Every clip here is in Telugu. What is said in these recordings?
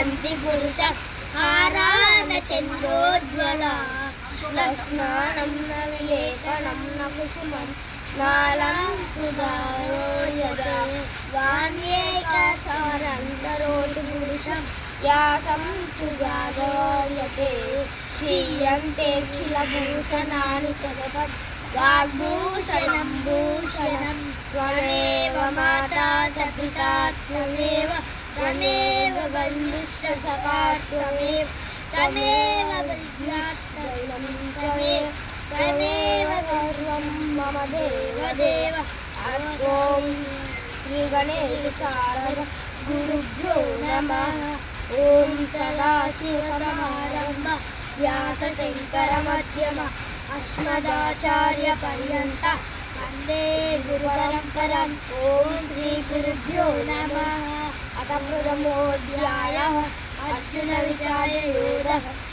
యంతి పురుష హారాన చంద్రోజ్వల. స్నానం న విలేఖనం కుసుమం నాలం వాణ్యేక సారంతరోటి పురుషం యాసం శ్రీయంతే భూషణాని వాగ్భూషణం భూషణం. త్వమేవ మాతా పితా త్వమేవ త్వమేవ مثل زكاة تميم تميم بالبلاد تميم تميم برم مم ديو ديو أكوم श्री गणेश शारद गुरुभ्यो नमः ॐ सदाशिवसमारम्भ व्यासशङ्करमध्यम अस्मदाचार्यपर्यन्त वन्दे गुरुपरम्परम् ॐ श्री అత ప్రథమోధ్యాయ అర్జున విషాయ యోధ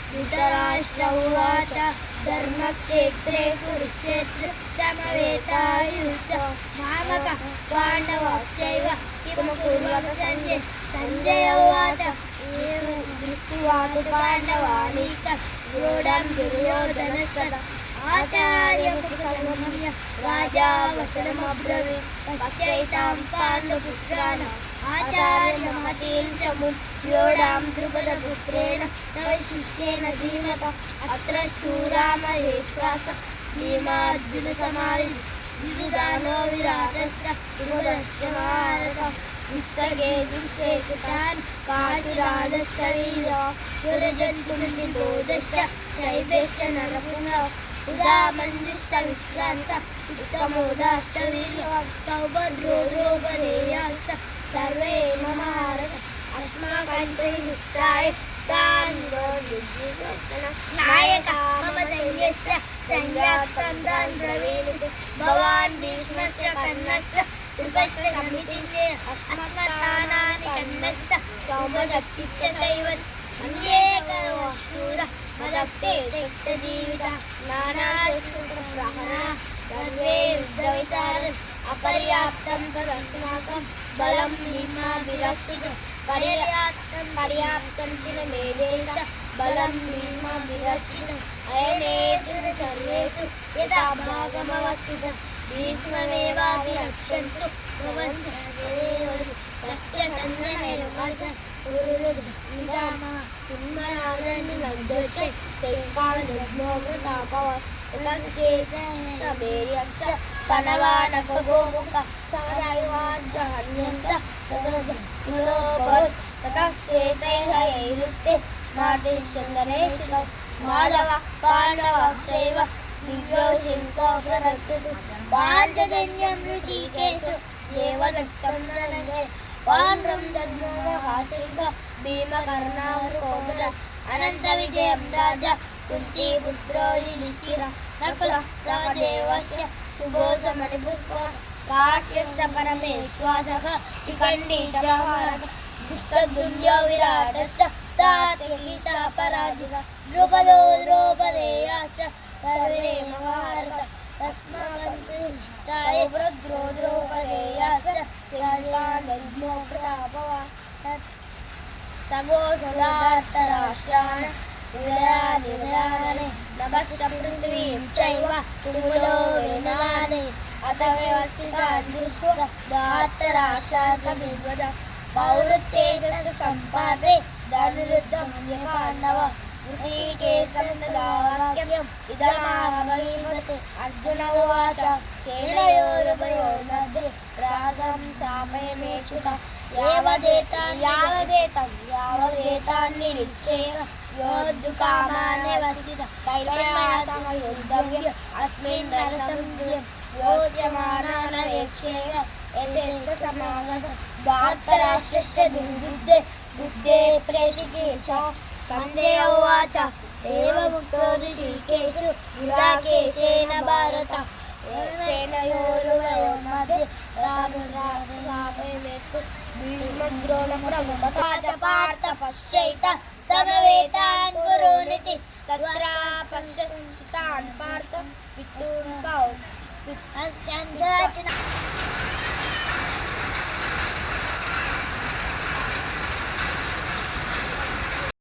ధృతరాష్ట్ర ఉవాచ ధర్మక్షేత్రే కురుక్షేత్ర సమవేతాయుచ మామక పాండవశ్చైవ కిమ కుర్వత సంజయ్ సంజయ ఉవాచ ఏవం దృష్టివాదు పాండవానీక గూఢం దుర్యోధనస్తద ఆచార్యముపసంగమ్య రాజా వచనమబ్రవీ పశ్యైతాం పాండపుత్రాణ ఆచార్యమతీం చ ముఖ్యోడాం ద్రుపదపుత్రేణ తవ శిష్యేన ధీమత అత్ర శూరామహేశ్వాస భీమార్జున సమాధి విదుదానో విరాటస్త ద్రుపదశ్చ భారత విస్తగే దుశ్రేకుతాన్ కాశీరాజశ్చ వీర పురజంతునిబోధశ్చ శైవేశ్చ నరపున ఉదామంజుష్ట విక్రాంత ఉత్తమోదాశ్చ వీర సౌభద్రో ద్రౌపదేయాశ్చ సర్వే మమారత అస్మాకంతే నిష్టాయ తాన్ నాయక మమ సైన్యస్య సంజ్ఞాత్తం దాన్ బ్రవీణి భవాన్ భీష్మశ్చ కర్ణశ్చ కృపశ్చ సమితిన్యే అస్మత్తానాని కన్నశ్చ సౌమదత్తిచ్చ చైవ అన్యేక శూర మదత్తే తెక్త జీవిత నానాశూరప్రహణ సర్వే యుద్ధవిశార అపర్యాప్తం తదస్మాకం బలం భీష్మాభిరక్షితం పర్యాప్తం పర్యాప్తం కిల మే దేశ. బలం భీష్మాభిరక్షితం అయనేషు సర్వేషు యథా భాగమవస్థితం భీష్మమేవాభిరక్షन्तు భవంతు తస్య సంజనయవచ మాధవ పాండవక్షైవ దివ్యో శంకో పాంచజన్యం ఋషికేశు దేవదత్తం ధనంజయ పాండ్రం దద్మోహాశైక భీమకర్ణావృకోదర అనంత విజయం రాజా. కుంతి పుత్రో యుధిష్ఠిర నకుల సహదేవస్య సుభోజమణి పుష్ప. కాశ్యస్య పరమేశ్వాసః శిఖండి చ విరాటస్య సాత్యకి చ ద్రుపదో ద్రౌపదేయాస్య సర్వే మహారత ఇష్టాయ ्यो प्रापवागोराष्ट्रान् विरादिराने नमश्च पृथिवीं चैव कुमुलो विनाने अथमेव सिद्धान्तराष्ट्राकविद्वज पौरुत्ते सम्पादे धनुरुद्धं पाण्डव ऋषिकेशन्द्रवाक्यम् इदमाहमीमते अर्जुन उवाच केनयोरुभयोर्मध्ये रागं शामयमेक्षुता यावदेतान् यावदेतं यावदेतान् निरीक्षेण योद्धुकामाने वसित कैलयासमयोद्धव्य अस्मिन् नरसंज्ञं योज्यमानानवेक्षेण यथेष्टसमागत भारतराष्ट्रस्य दुर्बुद्धे बुद्धे प्रेषिकेशा वन्दे उवाच एवमुक्तो ऋषिकेषु विराकेशेन भारत सेनयोरुवयो मध्ये भीष्मद्रोणप्रमुखपाच पश्यैत समवेतान् कुरुनिति तत्रा पश्यतान् पार्थ पितॄन् पाौ